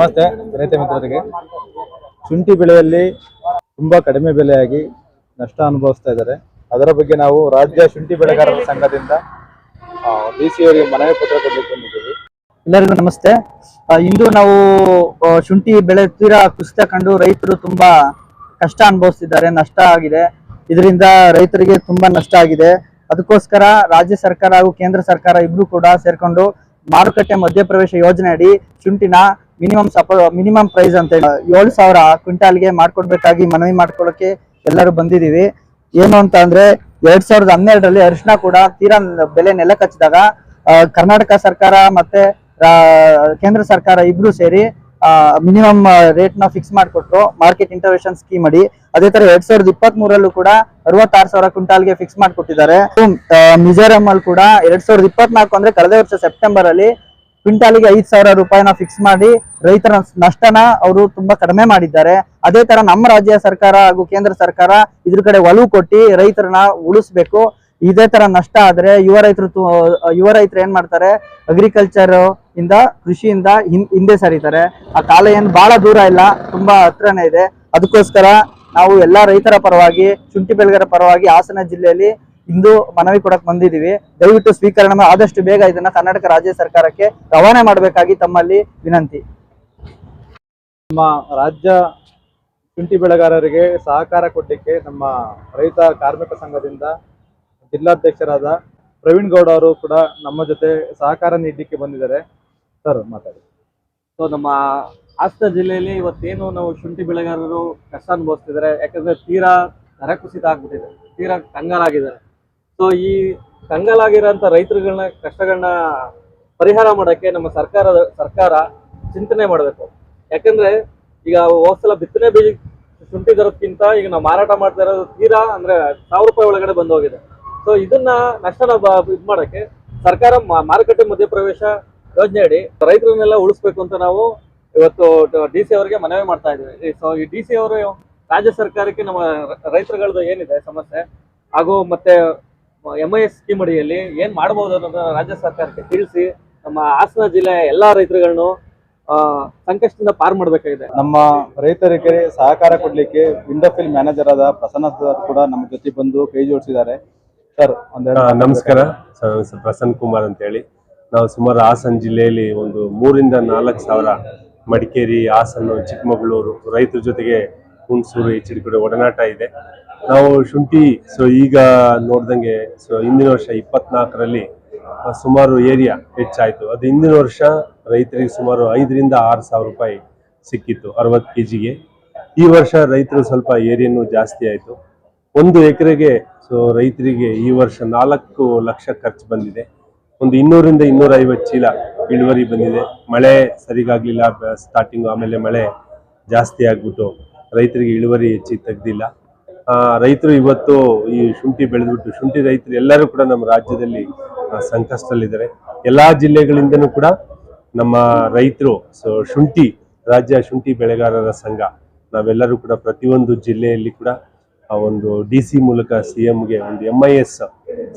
ನಮಸ್ತೆ ರೈತ ಮಿತ್ರರಿಗೆ. ಶುಂಠಿ ಬೆಳೆಯಲ್ಲಿ ತುಂಬಾ ಕಡಿಮೆ ಬೆಲೆಯಾಗಿ ನಷ್ಟ ಅನುಭವಿಸ್ತಾ ಇದ್ದಾರೆ. ಅದರ ಬಗ್ಗೆ ನಾವು ರಾಜ್ಯ ಶುಂಠಿ ಬೆಳೆಗಾರರ ಸಂಘದಿಂದ ಡಿ ಸಿ ಅವರಿಗೆ ಮನವಿ ಪತ್ರ ಕೊಡ್ಲಿಕ್ಕೆ ಬಂದಿದ್ದೀವಿ ಎಲ್ಲರಿಗೂ ನಮಸ್ತೆ. ಇಂದು ನಾವು ಶುಂಠಿ ಬೆಳೆ ತೀರಾ ಕುಸಿತ ಕಂಡು ರೈತರು ತುಂಬಾ ಕಷ್ಟ ಅನುಭವಿಸ್ತಿದ್ದಾರೆ, ನಷ್ಟ ಆಗಿದೆ. ಇದರಿಂದ ರೈತರಿಗೆ ತುಂಬಾ ನಷ್ಟ ಆಗಿದೆ. ಅದಕ್ಕೋಸ್ಕರ ರಾಜ್ಯ ಸರ್ಕಾರ ಹಾಗೂ ಕೇಂದ್ರ ಸರ್ಕಾರ ಇಬ್ರು ಕೂಡ ಸೇರ್ಕೊಂಡು ಮಾರುಕಟ್ಟೆ ಮಧ್ಯಪ್ರವೇಶ ಯೋಜನೆ ಅಡಿ ಶುಂಠಿನ ಮಿನಿಮಮ್ ಸಪ ಮಿನಿಮಮ್ ಪ್ರೈಸ್ ಅಂತ ಹೇಳಿ. ಏಳು ಸಾವಿರ ಕ್ವಿಂಟಾಲ್ಗೆ ಮಾಡ್ಕೊಡ್ಬೇಕಾಗಿ ಮನವಿ ಮಾಡ್ಕೊಳ್ಳೋಕೆ ಎಲ್ಲರೂ ಬಂದಿದೀವಿ ಏನು ಅಂತ ಅಂದ್ರೆ, ಎರಡ್ ಸಾವಿರದ ಹನ್ನೆರಡರಲ್ಲಿ ಅರಿಶಿನ ಕೂಡ ತೀರಾ ಬೆಲೆ ನೆಲ ಕಚ್ಚಿದಾಗ ಕರ್ನಾಟಕ ಸರ್ಕಾರ ಮತ್ತೆ ಕೇಂದ್ರ ಸರ್ಕಾರ ಇಬ್ರು ಸೇರಿ ಮಿನಿಮಮ್ ರೇಟ್ನ ಫಿಕ್ಸ್ ಮಾಡಿಕೊಟ್ರು. ಮಾರ್ಕೆಟ್ ಇಂಟರ್ವೆನ್ಷನ್ ಸ್ಕೀಮ್ ಅಡಿ. ಅದೇ ತರ ಎರಡ್ ಸಾವಿರದ ಇಪ್ಪತ್ತ್ ಮೂರಲ್ಲೂ ಕೂಡ ಅರವತ್ತಾರು ಸಾವಿರ ಕ್ವಿಂಟಾಲ್ಗೆ ಫಿಕ್ಸ್ ಮಾಡಿಕೊಟ್ಟಿದ್ದಾರೆ. ಮಿಜೋರಾಂ ಅಲ್ಲಿ ಕೂಡ ಎರಡ್ ಸಾವಿರದ ಇಪ್ಪತ್ನಾಲ್ಕು ಅಂದ್ರೆ ಕಳೆದ ವರ್ಷ ಸೆಪ್ಟೆಂಬರ್ ಅಲ್ಲಿ ಕ್ವಿಂಟಾಲಿಗೆ ಐದು ಸಾವಿರ ರೂಪಾಯಿನ ಫಿಕ್ಸ್ ಮಾಡಿ ರೈತರ ನಷ್ಟನ ಅವರು ತುಂಬಾ ಕಡಿಮೆ ಮಾಡಿದ್ದಾರೆ. ಅದೇ ತರ ನಮ್ಮ ರಾಜ್ಯ ಸರ್ಕಾರ ಹಾಗೂ ಕೇಂದ್ರ ಸರ್ಕಾರ ಇದ್ರ ಕಡೆ ಒಲವು ಕೊಟ್ಟಿ ರೈತರನ್ನ ಉಳಿಸ್ಬೇಕು. ಇದೇ ತರ ನಷ್ಟ ಆದ್ರೆ ಯುವ ರೈತರು ಯುವ ರೈತರು ಏನ್ ಮಾಡ್ತಾರೆ? ಅಗ್ರಿಕಲ್ಚರ್ ಇಂದ, ಕೃಷಿಯಿಂದ ಹಿಂದೆ ಸರಿತಾರೆ. ಆ ಕಾಲ ಏನ್ ಬಹಳ ದೂರ ಇಲ್ಲ, ತುಂಬಾ ಹತ್ರನೇ ಇದೆ. ಅದಕ್ಕೋಸ್ಕರ ನಾವು ಎಲ್ಲಾ ರೈತರ ಪರವಾಗಿ, ಶುಂಠಿ ಬೆಳೆಗರ ಪರವಾಗಿ ಹಾಸನ ಜಿಲ್ಲೆಯಲ್ಲಿ ಇಂದು ಮನವಿ ಕೊಡಕ್ ಬಂದಿದೀವಿ ದಯವಿಟ್ಟು ಸ್ವೀಕರಣೆ ಆದಷ್ಟು ಬೇಗ ಇದನ್ನ ಕರ್ನಾಟಕ ರಾಜ್ಯ ಸರ್ಕಾರಕ್ಕೆ ರವಾನೆ ಮಾಡಬೇಕಾಗಿ ತಮ್ಮಲ್ಲಿ ವಿನಂತಿ. ನಮ್ಮ ರಾಜ್ಯ ಶುಂಠಿ ಬೆಳೆಗಾರರಿಗೆ ಸಹಕಾರ ಕೊಡ್ಲಿಕ್ಕೆ ನಮ್ಮ ರೈತ ಕಾರ್ಮಿಕ ಸಂಘದಿಂದ ಜಿಲ್ಲಾಧ್ಯಕ್ಷರಾದ ಪ್ರವೀಣ್ ಗೌಡ ಅವರು ಕೂಡ ನಮ್ಮ ಜೊತೆ ಸಹಕಾರ ನೀಡಲಿಕ್ಕೆ ಬಂದಿದ್ದಾರೆ. ಸರ್ ಮಾತಾಡಿ. ಸೊ ನಮ್ಮ ಹಾಸನ ಜಿಲ್ಲೆಯಲ್ಲಿ ಇವತ್ತೇನು ನಾವು ಶುಂಠಿ ಬೆಳೆಗಾರರು ಕಷ್ಟ ಅನುಭವಿಸ್ತಿದ್ದಾರೆ. ಯಾಕಂದ್ರೆ ತೀರಾ ದರ ಕುಸಿತ ಆಗ್ಬಿಟ್ಟಿದೆ. ತೀರಾ ಕಂಗಾಲಾಗಿದ್ದಾರೆ. ಸೊ ಈ ಕಂಗಾಲಾಗಿರೋಂಥ ರೈತರುಗಳನ್ನ ಕಷ್ಟಗಳನ್ನ ಪರಿಹಾರ ಮಾಡೋಕ್ಕೆ ನಮ್ಮ ಸರ್ಕಾರದ ಸರ್ಕಾರ ಚಿಂತನೆ ಮಾಡಬೇಕು. ಯಾಕಂದ್ರೆ ಈಗ ಹೋದ್ಸಲ ಬಿತ್ತನೆ ಬೀಜ ಶುಂಠಿ ದರಕ್ಕಿಂತ ಈಗ ನಾವು ಮಾರಾಟ ಮಾಡ್ತಾ ಇರೋದು ತೀರಾ ಅಂದ್ರೆ ಸಾವಿರ ರೂಪಾಯಿ ಒಳಗಡೆ ಬಂದು ಹೋಗಿದೆ. ಸೊ ಇದನ್ನ ನಷ್ಟನ ಇದು ಮಾಡೋಕ್ಕೆ ಸರ್ಕಾರ ಮಾರುಕಟ್ಟೆ ಮಧ್ಯಪ್ರವೇಶ ಯೋಜನೆ ಅಡಿ ರೈತರನ್ನೆಲ್ಲ ಉಳಿಸ್ಬೇಕು ಅಂತ ನಾವು ಇವತ್ತು ಡಿ ಸಿ ಅವರಿಗೆ ಮನವಿ ಮಾಡ್ತಾ ಇದ್ದೀವಿ. ಸೊ, ಈ ಡಿ ಸಿ ಅವರು ರಾಜ್ಯ ಸರ್ಕಾರಕ್ಕೆ ನಮ್ಮ ರೈತರುಗಳದ್ದು ಏನಿದೆ ಸಮಸ್ಯೆ ಹಾಗೂ ಮತ್ತೆ ಎಂ ಐ ಎಸ್ ಸ್ಕೀಮ್ ಅಡಿಯಲ್ಲಿ ಏನ್ ಮಾಡಬಹುದು ಅನ್ನೋದನ್ನ ರಾಜ್ಯ ಸರ್ಕಾರಕ್ಕೆ ತಿಳಿಸಿ ನಮ್ಮ ಹಾಸನ ಜಿಲ್ಲೆಯ ಎಲ್ಲಾ ರೈತರುಗಳನ್ನು ಆ, ಸಂಕಷ್ಟದಿಂದ ಪಾರ್ ಮಾಡಬೇಕಾಗಿದೆ. ನಮ್ಮ ರೈತರಿಗೆ ಸಹಕಾರ ಕೊಡ್ಲಿಕ್ಕೆ ವಿಂಡೋಫಿಲ್ ಮ್ಯಾನೇಜರ್ ಆದ ಪ್ರಸನ್ನ ಸರ್ ಕೂಡ ನಮ್ಮ ಜೊತೆ ಬಂದು ಕೈ ಜೋಡಿಸಿದ್ದಾರೆ. ಸರ್ ನಮಸ್ಕಾರ. ಪ್ರಸನ್ನ ಕುಮಾರ್ ಅಂತ ಹೇಳಿ ನಾವು ಸುಮಾರು ಹಾಸನ ಜಿಲ್ಲೆಯಲ್ಲಿ ಒಂದು ಮೂರಿಂದ ನಾಲ್ಕು ಸಾವಿರ ಮಡಿಕೇರಿ ಹಾಸನ ಚಿಕ್ಕಮಗಳೂರು ರೈತರ ಜೊತೆಗೆ ಹುಣಸೂರು ಡಿ ಕಡೆ ಒಡನಾಟ ಇದೆ. ನಾವು ಶುಂಠಿ ಸೊ ಈಗ ನೋಡ್ದಂಗೆ ಸೊ ಹಿಂದಿನ ವರ್ಷ ಇಪ್ಪತ್ನಾಲ್ಕರಲ್ಲಿ ಸುಮಾರು ಏರಿಯಾ ಹೆಚ್ಚಾಯಿತು. ಅದು ಹಿಂದಿನ ವರ್ಷ ರೈತರಿಗೆ ಸುಮಾರು ಐದರಿಂದ ಆರು ಸಾವಿರ ರೂಪಾಯಿ ಸಿಕ್ಕಿತ್ತು, ಅರವತ್ತು ಕೆ ಜಿಗೆ ಈ ವರ್ಷ ರೈತರು ಸ್ವಲ್ಪ ಏರಿಯನ್ನು ಜಾಸ್ತಿ ಆಯಿತು. ಒಂದು ಎಕರೆಗೆ ಸೊ ರೈತರಿಗೆ ಈ ವರ್ಷ ನಾಲ್ಕು ಲಕ್ಷ ಖರ್ಚು ಬಂದಿದೆ. ಒಂದು ಇನ್ನೂರಿಂದ ಇನ್ನೂರ ಐವತ್ತು ಚೀಲ ಇಳುವರಿ ಬಂದಿದೆ. ಮಳೆ ಸರಿಗಾಗಲಿಲ್ಲ ಸ್ಟಾರ್ಟಿಂಗು ಆಮೇಲೆ ಮಳೆ ಜಾಸ್ತಿ ಆಗ್ಬಿಟ್ಟು ರೈತರಿಗೆ ಇಳುವರಿ ಹೆಚ್ಚಿಗೆ ತೆಗ್ದಿಲ್ಲ. ರೈತರು ಇವತ್ತು ಈ ಶುಂಠಿ ಬೆಳೆದ್ಬಿಟ್ಟು, ಶುಂಠಿ ರೈತರು ಎಲ್ಲರೂ ಕೂಡ ನಮ್ಮ ರಾಜ್ಯದಲ್ಲಿ ಸಂಕಷ್ಟದಲ್ಲಿದ್ದಾರೆ. ಎಲ್ಲ ಜಿಲ್ಲೆಗಳಿಂದನೂ ಕೂಡ ನಮ್ಮ ರೈತರು, ಸೊ, ಶುಂಠಿ, ರಾಜ್ಯ ಶುಂಠಿ ಬೆಳೆಗಾರರ ಸಂಘ, ನಾವೆಲ್ಲರೂ ಕೂಡ ಪ್ರತಿಯೊಂದು ಜಿಲ್ಲೆಯಲ್ಲಿ ಕೂಡ ಆ ಒಂದು ಡಿ ಸಿ ಮೂಲಕ ಸಿ ಎಮ್ಗೆ ಒಂದು M I S,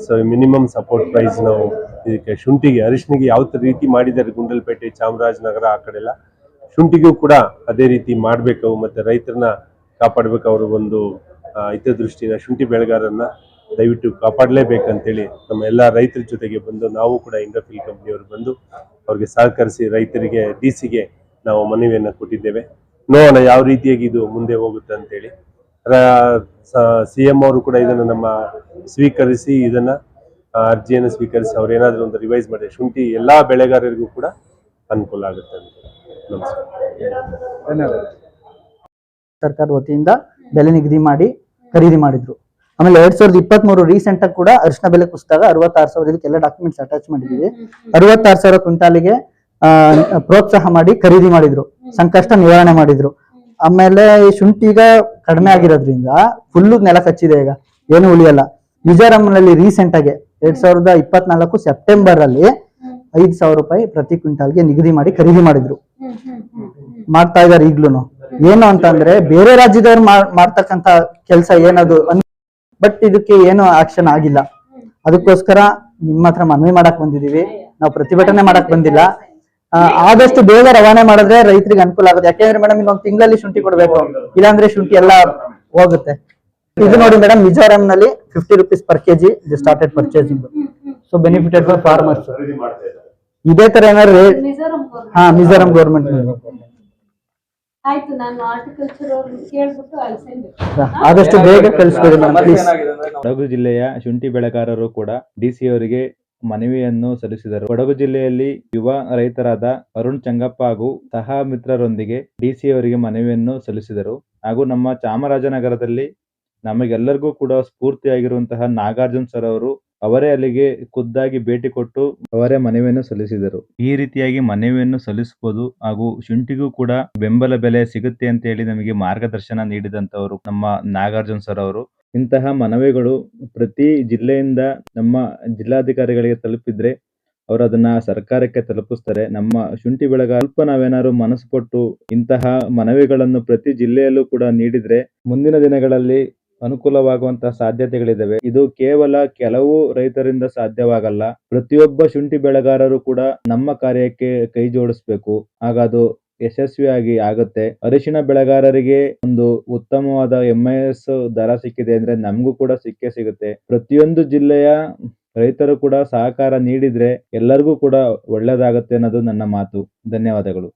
so, minimum support price ನಾವು ಇದಕ್ಕೆ, ಶುಂಠಿಗೆ ಅರಿಶಿನಿಗೆ ಯಾವ ರೀತಿ ಮಾಡಿದ್ದಾರೆ ಗುಂಡಲ್ಪೇಟೆ ಚಾಮರಾಜನಗರ ಆ ಕಡೆ ಎಲ್ಲ ಶುಂಠಿಗೂ ಕೂಡ ಅದೇ ರೀತಿ ಮಾಡಬೇಕು ಮತ್ತೆ ರೈತರನ್ನ ಕಾಪಾಡಬೇಕು ಅವರು ಒಂದು ಹಿತದೃಷ್ಟಿನ ಶುಂಠಿ ಬೆಳೆಗಾರರನ್ನ ದಯವಿಟ್ಟು ಕಾಪಾಡಲೇಬೇಕಂತೇಳಿ ನಮ್ಮ ಎಲ್ಲ ರೈತರ ಜೊತೆಗೆ ಬಂದು ನಾವು ಕೂಡ ಇಂಡೋಫಿಲ್ ಕಂಪ್ನಿಯವರು ಬಂದು ಅವ್ರಿಗೆ ಸಹಕರಿಸಿ ರೈತರಿಗೆ ಡಿ ಸಿಗೆ ನಾವು ಮನವಿಯನ್ನು ಕೊಟ್ಟಿದ್ದೇವೆ. ನೋಡೋಣ ಯಾವ ರೀತಿಯಾಗಿ ಇದು ಮುಂದೆ ಹೋಗುತ್ತೆ ಅಂತೇಳಿ. ಸಿ ಎಂ ಅವರು ಕೂಡ ಇದನ್ನು ನಮ್ಮ ಸ್ವೀಕರಿಸಿ ಇದನ್ನ ಅರ್ಜಿಯನ್ನು ಸ್ವೀಕರಿಸಿ ಅವ್ರು ಏನಾದರೂ ಒಂದು ರಿವೈಸ್ ಮಾಡಿ ಶುಂಠಿ ಎಲ್ಲ ಬೆಳೆಗಾರರಿಗೂ ಕೂಡ ಅನುಕೂಲ ಆಗುತ್ತೆ ಅಂತ ಧನ್ಯವಾದ ಸರ್ಕಾರದ ವತಿಯಿಂದ ಬೆಲೆ ನಿಗದಿ ಮಾಡಿ ಖರೀದಿ ಮಾಡಿದ್ರು. ಆಮೇಲೆ ಎರಡ್ ಸಾವಿರದ ಇಪ್ಪತ್ತ್ ಮೂರು ರೀಸೆಂಟ್ ಆಗಿ ಕೂಡ ಅರಿಶಿನ ಬೆಲೆ ಕುಸಿದಾಗ ಅರವತ್ತಾರು ಸಾವಿರ ಇದಕ್ಕೆಲ್ಲ ಡಾಕ್ಯುಮೆಂಟ್ಸ್ ಅಟ್ಯಾಚ್ ಮಾಡಿದೀವಿ ಅರವತ್ತಾರು ಸಾವಿರ ಕ್ವಿಂಟಾಲಿಗೆ ಪ್ರೋತ್ಸಾಹ ಮಾಡಿ ಖರೀದಿ ಮಾಡಿದ್ರು. ಸಂಕಷ್ಟ ನಿವಾರಣೆ ಮಾಡಿದ್ರು. ಆಮೇಲೆ ಈ ಶುಂಠಿ ಈಗ ಕಡಿಮೆ ಆಗಿರೋದ್ರಿಂದ ಫುಲ್ಲು ನೆಲ ಕಚ್ಚಿದೆ ಈಗ. ಏನು ಉಳಿಯಲ್ಲ. ಮಿಜೋರಾಂನಲ್ಲಿ ರೀಸೆಂಟ್ ಆಗಿ ಎರಡ್ ಸಾವಿರದ ಇಪ್ಪತ್ನಾಲ್ಕು ಸೆಪ್ಟೆಂಬರ್ ಅಲ್ಲಿ ಐದು ಸಾವಿರ ರೂಪಾಯಿ ಪ್ರತಿ ಕ್ವಿಂಟಾಲ್ಗೆ ನಿಗದಿ ಮಾಡಿ ಖರೀದಿ ಮಾಡಿದ್ರು. ಮಾಡ್ತಾ ಇದಾರೆ ಈಗ್ಲೂನು. ಏನು ಅಂತಂದ್ರೆ ಬೇರೆ ರಾಜ್ಯದವ್ರು ಮಾಡ್- ಮಾಡ್ತಕ್ಕಂತ ಕೆಲಸ ಏನದು ಬಟ್ ಇದಕ್ಕೆ ಏನು ಆಕ್ಷನ್ ಆಗಿಲ್ಲ. ಅದಕ್ಕೋಸ್ಕರ ನಿಮ್ಮ ಹತ್ರ ಮನವಿ ಮಾಡಕ್ ಬಂದಿದೀವಿ ನಾವು ಪ್ರತಿಭಟನೆ ಮಾಡಕ್ ಬಂದಿಲ್ಲ. ಆ, ಆದಷ್ಟು ಬೇಗ ರವಾನೆ ಮಾಡಿದ್ರೆ ರೈತರಿಗೆ ಅನುಕೂಲ ಆಗುತ್ತೆ. ಯಾಕೆಂದ್ರೆ ಮೇಡಮ್ ಇನ್ನೊಂದು ತಿಂಗಳಲ್ಲಿ ಶುಂಠಿ ಕೊಡ್ಬೇಕು. ಇಲ್ಲಾಂದ್ರೆ ಶುಂಠಿ ಎಲ್ಲ ಹೋಗುತ್ತೆ. ಇದು ನೋಡಿ ಮೇಡಮ್ ಮಿಜೋರಾಂ ನಲ್ಲಿ fifty rupees per KG started purchasing so benefited for farmers ಇದೇ ತರ ಏನಾದ್ರು ಹಾ ಮಿಜೋರಾಂ ಗೌರ್ಮೆಂಟ್ ಆಯ್ತು ನಾನು ಆರ್ಟಿಕಲ್ಚರ್ ಅವ್ರನ್ನ ಕೇಳ್ಬಿಟ್ಟು ಅಲ್ಲಿ ಆದಷ್ಟು ಬೇಗ ಕಳಿಸ್ಕೊಡಿ ಪ್ಲೀಸ್ ಕೊಡಗು ಜಿಲ್ಲೆಯ ಶುಂಠಿ ಬೆಳೆಗಾರರು ಕೂಡ ಡಿಸಿ ಅವರಿಗೆ ಮನವಿಯನ್ನು ಸಲ್ಲಿಸಿದರು. ಕೊಡಗು ಜಿಲ್ಲೆಯಲ್ಲಿ ಯುವ ರೈತರಾದ ಅರುಣ್ ಚಂಗಪ್ಪ ಹಾಗೂ ಸಹ ಮಿತ್ರರೊಂದಿಗೆ ಡಿಸಿ ಅವರಿಗೆ ಮನವಿಯನ್ನು ಸಲ್ಲಿಸಿದರು. ಹಾಗೂ ನಮ್ಮ ಚಾಮರಾಜನಗರದಲ್ಲಿ ನಮಗೆಲ್ಲರಿಗೂ ಕೂಡ ಸ್ಫೂರ್ತಿಯಾಗಿರುವಂತಹ ನಾಗಾರ್ಜುನ್ ಸರ್ ಅವರು ಅವರೇ ಅಲ್ಲಿಗೆ ಖುದ್ದಾಗಿ ಭೇಟಿ ಕೊಟ್ಟು ಅವರೇ ಮನವಿಯನ್ನು ಸಲ್ಲಿಸಿದರು. ಈ ರೀತಿಯಾಗಿ ಮನವಿಯನ್ನು ಸಲ್ಲಿಸಬಹುದು ಹಾಗೂ ಶುಂಠಿಗೂ ಕೂಡ ಬೆಂಬಲ ಬೆಲೆ ಸಿಗುತ್ತೆ ಅಂತ ಹೇಳಿ ನಮಗೆ ಮಾರ್ಗದರ್ಶನ ನೀಡಿದಂತವರು ನಮ್ಮ ನಾಗಾರ್ಜುನ್ ಸರ್ ಅವರು. ಇಂತಹ ಮನವಿಗಳು ಪ್ರತಿ ಜಿಲ್ಲೆಯಿಂದ ನಮ್ಮ ಜಿಲ್ಲಾಧಿಕಾರಿಗಳಿಗೆ ತಲುಪಿದ್ರೆ ಅವರು ಅದನ್ನ ಸರ್ಕಾರಕ್ಕೆ ತಲುಪಿಸ್ತಾರೆ. ನಮ್ಮ ಶುಂಠಿ ಬೆಳೆಗ ಅಲ್ಪ ನಾವೇನಾದ್ರು ಮನಸ್ಸು ಕೊಟ್ಟು ಇಂತಹ ಮನವಿಗಳನ್ನು ಪ್ರತಿ ಜಿಲ್ಲೆಯಲ್ಲೂ ಕೂಡ ನೀಡಿದ್ರೆ ಮುಂದಿನ ದಿನಗಳಲ್ಲಿ ಅನುಕೂಲವಾಗುವಂತಹ ಸಾಧ್ಯತೆಗಳಿದಾವೆ. ಇದು ಕೇವಲ ಕೆಲವು ರೈತರಿಂದ ಸಾಧ್ಯವಾಗಲ್ಲ. ಪ್ರತಿಯೊಬ್ಬ ಶುಂಠಿ ಬೆಳೆಗಾರರು ಕೂಡ ನಮ್ಮ ಕಾರ್ಯಕ್ಕೆ ಕೈ ಜೋಡಿಸ್ಬೇಕು. ಆಗ ಅದು ಯಶಸ್ವಿಯಾಗಿ ಆಗುತ್ತೆ. ಅರಿಶಿಣ ಬೆಳೆಗಾರರಿಗೆ ಒಂದು ಉತ್ತಮವಾದ ಎಂಐಎಸ್ ದರ ಸಿಕ್ಕಿದೆ ಅಂದ್ರೆ ನಮಗೂ ಕೂಡ ಸಿಕ್ಕೇ ಸಿಗುತ್ತೆ. ಪ್ರತಿಯೊಂದು ಜಿಲ್ಲೆಯ ರೈತರು ಕೂಡ ಸಹಕಾರ ನೀಡಿದ್ರೆ ಎಲ್ಲರಿಗೂ ಕೂಡ ಒಳ್ಳೇದಾಗುತ್ತೆ ಅನ್ನೋದು ನನ್ನ ಮಾತು. ಧನ್ಯವಾದಗಳು.